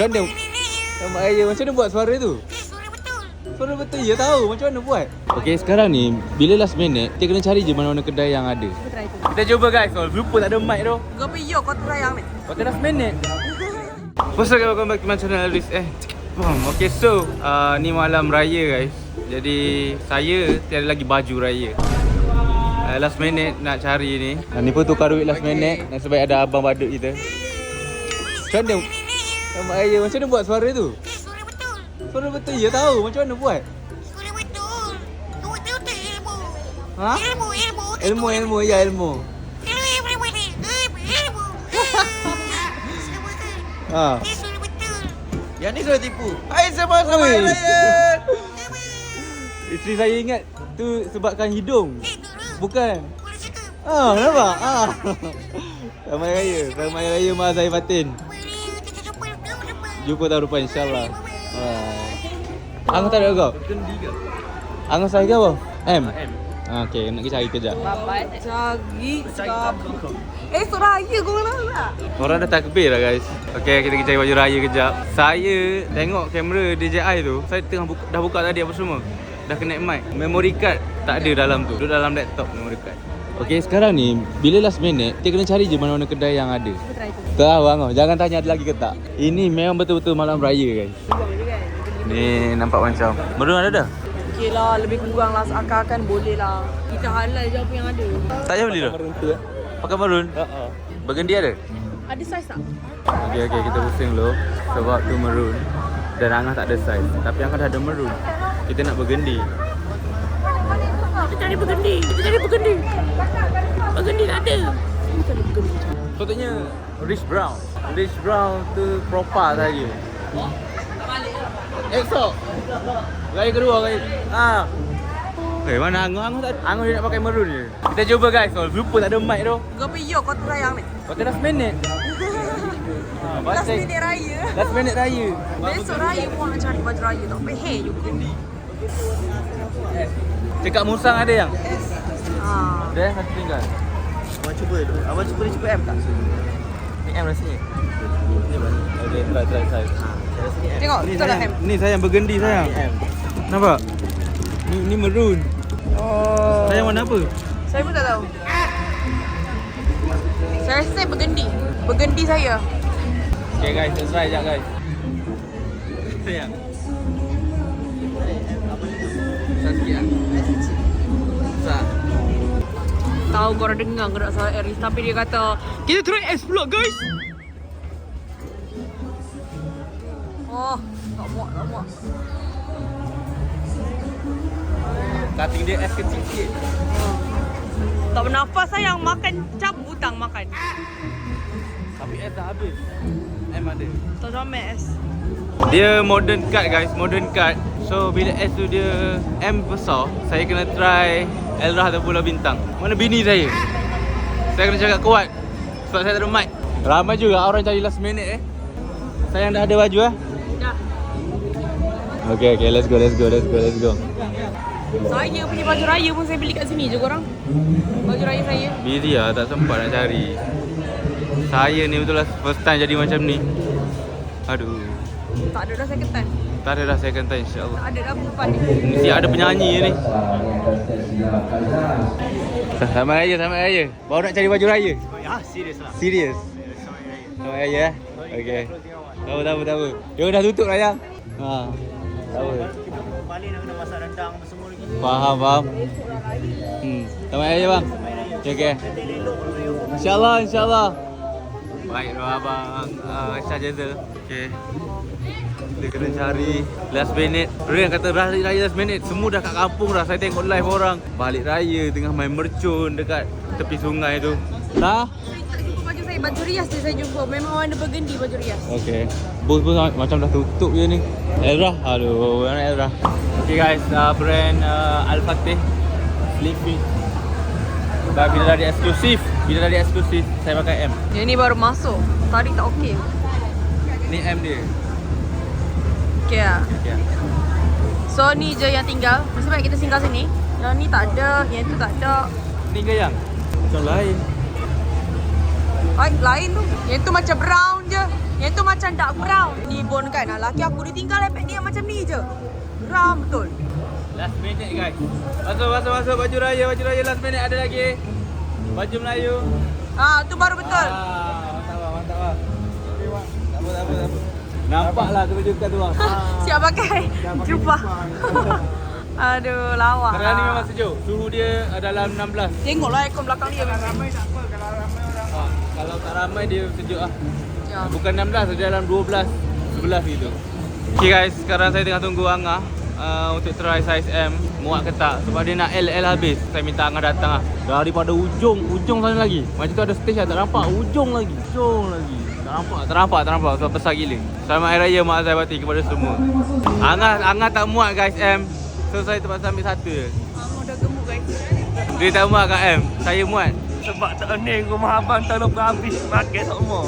Macam mana? Mak ayah macam mana buat suara tu? Suara betul ya tahu macam mana buat. Okey sekarang ni bila last minute dia kena cari je mana-mana kedai yang ada. Kita. Kita cuba guys. Kalau lupa tak ada mic tu. Kau pergi yo kau try yang ni. Kau last minute. What's up guys, welcome back to my channel Alis Eh, Boom. Okay so uh, Ni malam raya guys Jadi Saya Tiada lagi baju raya uh, Last minute nak cari ni uh, Ni pun tukar duit last minute Nasib baik ada abang badut kita Macam mana Mak ayah macam mana buat suara tu? Suara betul. Suara betul ya tahu macam mana buat? Suara betul. Kau betul tak ilmu? Ha? Ilmu, ilmu. Ilmu ilmu ya ilmu Ilmu, ilmu, ilmu. Ilmu. Ha. Eh, suara betul. Yang ni suara tipu Hai semua selamat raya. Isteri saya ingat tu sebabkan hidung Eh, tu. Bukan. Ah, nampak? Ah. Selamat Raya. Selamat Raya Mak Zahir Fatin. Jumpa tahun depan insyaAllah. Bye. Angah tak ada kau? Angah saya ke apa? M? M. Ah, okay, nak pergi cari kejap. Babat cari sekap. Eh, so raya kau kenal tak? Orang dah takbir lah guys. Okay, kita pergi cari baju raya kejap. Saya tengok kamera DJI tu, saya tengah buka, dah buka tadi apa semua. Dah connect mic. Memory card tak ada dalam tu. Duduk dalam laptop memory card. Okay, sekarang ni bila last minute, dia kena cari je mana-mana kedai yang ada. Kita try tu. Tahu bang, jangan tanya ada lagi ke tak. Ini memang betul-betul malam raya guys. Kan. Ni nampak macam Merun ada dah? Okey lah, lebih kurang lah seakan-akan boleh lah. Kita halal je apa yang ada. Tak payah beli dah? Pakai merun? Uh-uh. Burgundy ada? Ada saiz tak? Okey okey kita pusing dulu Sebab tu merun Dan Angah tak ada saiz Tapi Angah dah ada merun Kita nak burgundy Kita cari bergendi. Kita cari bergendi. Bergendi tak ada. Sepatutnya rich brown Rich brown tu proper saja Exo Gaya kedua gaya Ah. Eh mana Angah Angah tak Angah dia nak pakai merun je Kita cuba guys Kalau lupa tak ada mic tu Kau pergi yo kau try yang ni. Kau last minute Ah, Last minute raya. Last minute raya Besok raya pun nak cari baju raya tak. Pehe begini. Cakap musang ada yang? Ha. Ada eh, satu tinggal Abang cuba dulu. Abang cuba dia cuba M tak? Ni M rasanya. Ni mana? Okay, try, try, try Saya rasa ni M. Tengok, Ni betul lah sayang, M. ni sayang bergendi sayang Ni M. Nampak? Ni, ni merun Oh. Sayang warna apa? Saya pun tak tahu. Saya rasa saya bergendi. Bergendi saya. Okay guys, let's try sekejap guys Sayang Susah Tahu korang dengar ke tak salah Aris Tapi dia kata Kita try S pula guys. Oh Tak muak tak muak Cutting dia S kecil sikit Tak bernafas sayang. Makan cap butang makan. Tapi S dah habis. M ada. Tak sama S. Dia modern cut guys, modern cut So bila S tu dia M besar Saya kena try Elrah atau Pulau Bintang. Mana bini saya? Saya kena cakap kuat Sebab saya tak ada mic. Ramai juga orang cari last minute eh. Sayang dah ada baju eh? Dah. Okay okay let's go let's go let's go let's go. Saya punya baju raya pun saya beli kat sini je korang. Baju raya saya. Busy lah tak sempat nak cari. Saya ni betul lah first time jadi macam ni. Aduh. Tak ada dah saya ketan Tak ada dah second time insyaAllah. Tak ada dah bukan ni. Mesti ada penyanyi ni. Selamat raya, selamat raya. Baru nak cari baju raya? Ah, serius lah. Serius? Selamat raya eh Okay Tahu tahu tahu. Dia dah tutup lah yang Ha Tahu. Kita balik nak kena masak rendang apa semua lagi. Faham faham. Hmm. Selamat raya bang. Okay okay InsyaAllah insyaAllah. Baik abang. Uh, Aisyah Jeza Okay Dia kena cari Last minute. Dia kata raya, raya last minute. Semua dah kat kampung dah. Saya tengok live orang. Balik raya Tengah main mercun Dekat tepi sungai tu. Dah. Baju saya Baju rias je saya jumpa. Memang warna bergendi baju rias. Okay Booth pun macam dah tutup je ni. Elrah Aduh Mana Elrah Okay guys. Uh, Brand uh, Al-Fatih Slim Fit Dah bila dah di eksklusif Bila dah di eksklusif Saya pakai M. Yang ni baru masuk. Tadi tak okey? Ni M dia Okay lah Okay So ni je yang tinggal baik kita singgah sini Yang ni tak ada Yang tu tak ada Ni ke yang? Macam lain Ay, lain tu Yang tu macam brown je Yang tu macam dark brown. Ni bon kan. Nah, laki aku dia tinggal iPad dia macam ni je. Geram betul. Last minute guys. Masuk masuk masuk baju raya baju raya last minute ada lagi. Baju Melayu. Ah, tu baru betul. Ah, mantap lah, mantap lah. Tak apa, tak apa, tak apa. Nampaklah ketujukan tu bang. Siap pakai jubah. Aduh, lawa. Sekarang ni memang sejuk. Suhu dia dalam 16. Tengoklah aircon belakang dia. Ah, kalau tak ramai dia sejuk lah. Ya. Bukan 16, dia dalam 12, 11 gitu. Okay guys, sekarang saya tengah tunggu Angah uh, untuk try size M muat ke tak sebab dia nak LL habis. Saya minta Angah datang lah. Daripada ujung, ujung sana lagi. Macam tu ada stage lah, tak nampak. Ujung lagi, ujung lagi. Tak nampak, tak nampak, tak nampak. Sebab besar gila. Selamat Hari Raya Mak Azhar Bati kepada semua. Angah, Angah tak muat guys M. So saya terpaksa ambil satu je. Kamu dah gemuk guys. Dia tak muat kat M. Saya muat. Sebab tak ni rumah abang terlalu habis makan semua.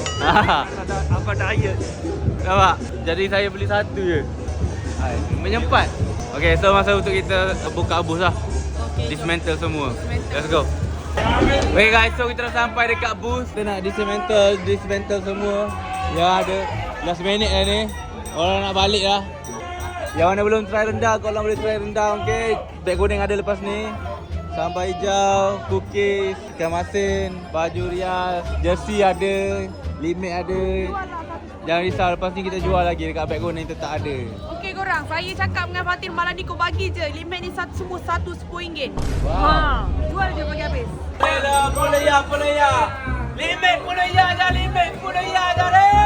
Ada abang diet. Nampak? Jadi saya beli satu je. Hai, menyempat. Okay, so masa untuk kita buka bus lah. Okay. Dismantle semua. Dismantle. Let's go. Okay guys, so kita dah sampai dekat bus. Kita nak dismantle, dismantle semua. Yang ada last minute lah ni. Orang nak balik lah. Yang mana belum try rendang, korang boleh try rendang, okay? Beg goreng ada lepas ni. Sambal hijau, cookies, ikan masin, baju rias, jersey ada, limit ada. Jangan risau, lepas ni kita jual lagi dekat beg goreng tetap ada. Okey korang, saya cakap dengan Fatin malam ni kau bagi je. Limit ni satu semua satu RM10. Wow. Ha, jual je bagi habis. Boleh lah, boleh ya, boleh ya. Limit boleh ya dah, limit boleh ya dah.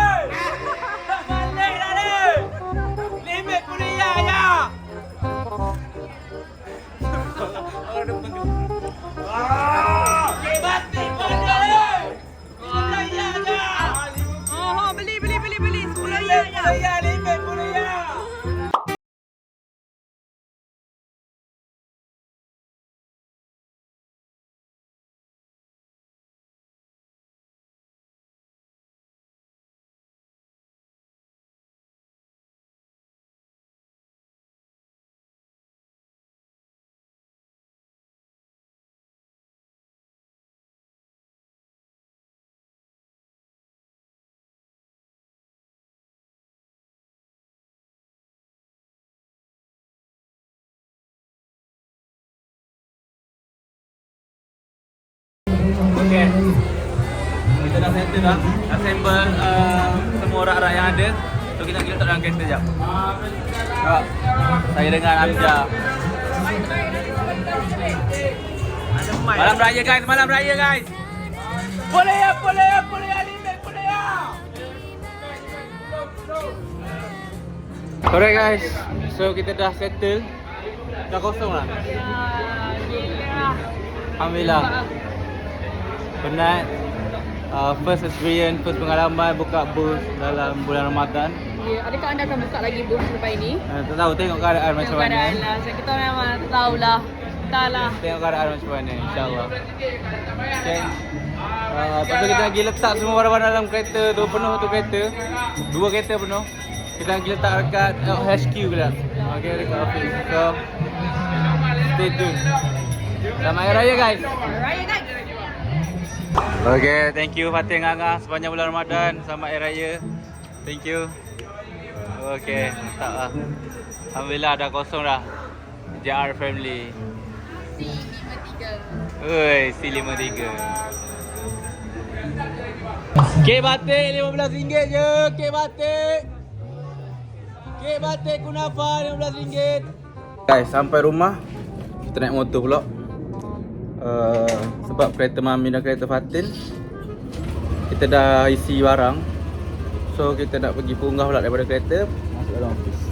Okay. Kita dah settle dah. Assemble uh, semua rak-rak yang ada. So kita kita letak dalam kereta jap. Nampak? Saya dengan Amja. Malam raya guys, malam raya guys. Boleh ya, boleh ya, boleh ya, boleh ya. Alright guys, so kita dah settle. Dah kosong lah. Alhamdulillah. Penat. Uh, first experience, first pengalaman buka bus dalam bulan Ramadan. Ya, adakah anda akan buka lagi booth selepas ini? Uh, tak tahu tengok keadaan macam mana. lah. So, kita memang tak tahulah. Entahlah. Tengok keadaan macam mana insya-Allah. Okay. Uh, lepas tu kita lagi letak semua barang-barang dalam kereta tu penuh tu kereta. Dua kereta penuh. Kita lagi letak dekat uh, HQ pula. Okay, dekat office. So, stay tune. Selamat Hari Raya guys. Raya guys. Okay, thank you Fatih Nganga sepanjang bulan Ramadan. Selamat Hari Raya. Thank you. Okay, mantap lah. Alhamdulillah dah kosong dah. JR family. Oi, C53. Kek batik RM15 je. Kek batik. Kek batik kunafa RM15. Guys, sampai rumah. Kita naik motor pula. Uh, sebab kereta Mami dan kereta Fatin Kita dah isi barang. So kita nak pergi punggah pula daripada kereta. Masuk dalam office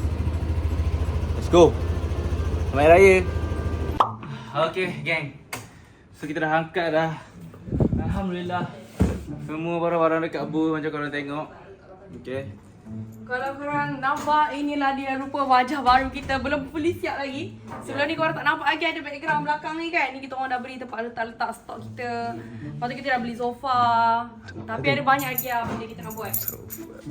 Let's go. Selamat Raya. Okay gang So kita dah angkat dah. Alhamdulillah. Semua barang-barang dekat booth macam korang tengok. Okay Kalau korang nampak inilah dia rupa wajah baru kita belum fully siap lagi. Sebelum ni korang tak nampak lagi ada background belakang ni kan. Ni kita orang dah beli tempat letak-letak stok kita. Lepas tu kita dah beli sofa. Tapi ada banyak lagi lah benda kita nak buat.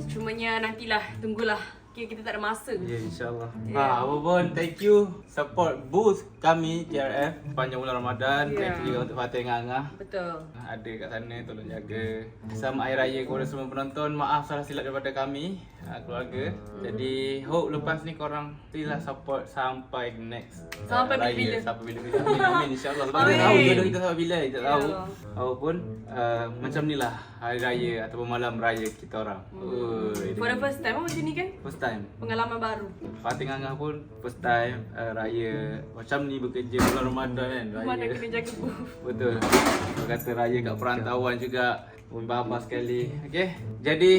Cumanya nantilah, tunggulah. Kira kita tak ada masa. Ya, insyaAllah. Ya. Ha, apa pun, thank you support booth kami JRF sepanjang bulan Ramadan. Ya. Thank you juga untuk Fatih dengan Angah. Betul. Ada kat sana, tolong jaga. Selamat Hari Raya kepada semua penonton. Maaf salah silap daripada kami, ah, keluarga. Jadi, hope lepas ni korang still support sampai next ah, Sampai Raya. bila-bila. Sampai bila-bila. Amin, amin insyaAllah. Sebab kita Amin. tahu jodoh kita sampai bila, kita tahu. Ya. Apapun, uh, macam ni lah Hari Raya ataupun malam raya kita orang. Ui, For the first time, oh, macam ni kan? First time. Pengalaman baru. Fatih Angah pun first time uh, raya macam ni bekerja bulan Ramadan kan raya. Mana kena jaga booth. Betul. Dia kata raya kat perantauan juga. Umi bapa sekali. Okey. Jadi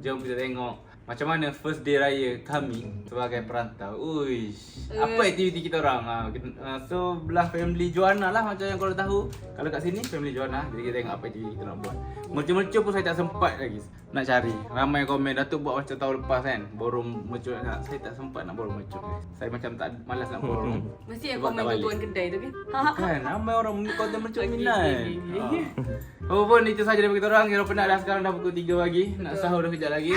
jom kita tengok macam mana first day raya kami sebagai perantau. Uish. Apa aktiviti kita orang? Ha, kita, uh, so belah family Joanna lah macam yang korang tahu. Kalau kat sini family Joanna. Jadi kita tengok apa aktiviti kita nak buat. Mercur-mercur pun saya tak sempat lagi nak cari. Ramai komen Datuk buat macam tahun lepas kan. Borong mercur nak. Saya tak sempat nak borong mercur. guys. Saya macam tak malas nak borong. Mesti yang komen balik. tutupan kedai tu kan? Kan, ramai orang konten mercuk Okey, minat. Ha. Oh pun itu saja daripada kita orang. Kita penat dah sekarang dah pukul 3 pagi. Nak sahur dah kejap lagi.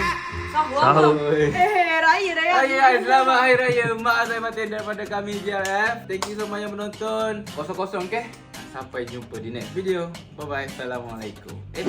Sahur. Sahur. Eh, raya dah ya. Hai hai, selamat hari raya. Mak saya Matin daripada kami JRF. Thank you so much yang menonton. Kosong-kosong ke? Sampai jumpa di next video. Bye bye. Assalamualaikum. Eh,